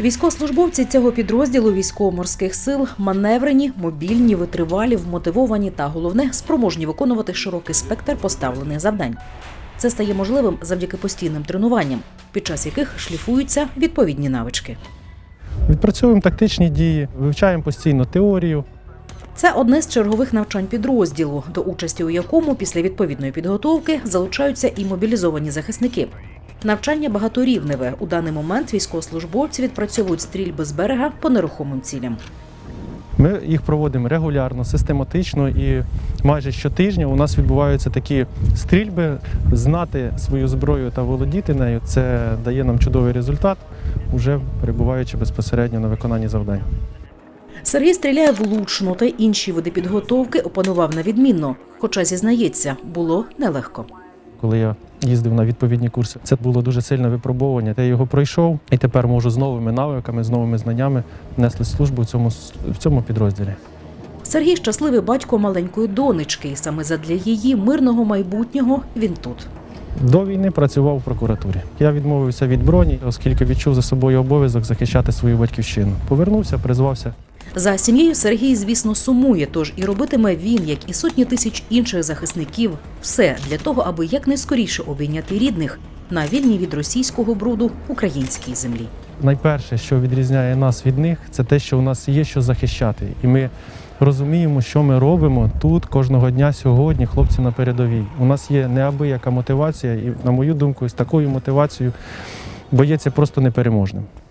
Військовослужбовці цього підрозділу військово-морських сил маневрені, мобільні, витривалі, вмотивовані та головне спроможні виконувати широкий спектр поставлених завдань. Це стає можливим завдяки постійним тренуванням, під час яких шліфуються відповідні навички. Відпрацьовуємо тактичні дії, вивчаємо постійно теорію. Це одне з чергових навчань підрозділу, до участі у якому після відповідної підготовки залучаються і мобілізовані захисники. Навчання багаторівневе. У даний момент військовослужбовці відпрацьовують стрільби з берега по нерухомим цілям. Ми їх проводимо регулярно, систематично і майже щотижня у нас відбуваються такі стрільби. Знати свою зброю та володіти нею це дає нам чудовий результат, уже перебуваючи безпосередньо на виконанні завдань. Сергій стріляє влучно та інші види підготовки опанував на відмінно, хоча зізнається, було нелегко. Коли я їздив на відповідні курси, це було дуже сильне випробовування. Я його пройшов і тепер можу з новими навиками, з новими знаннями нести службу в цьому, в цьому підрозділі. Сергій щасливий батько маленької донечки, і саме задля її мирного майбутнього він тут. До війни працював в прокуратурі. Я відмовився від броні, оскільки відчув за собою обов'язок захищати свою батьківщину. Повернувся, призвався. За сім'єю Сергій, звісно, сумує, тож і робитиме він, як і сотні тисяч інших захисників, все для того, аби якнайскоріше обійняти рідних на вільній від російського бруду українській землі. Найперше, що відрізняє нас від них, це те, що у нас є що захищати. І ми розуміємо, що ми робимо тут кожного дня сьогодні, хлопці на передовій. У нас є неабияка мотивація, і, на мою думку, з такою мотивацією боєць просто непереможним.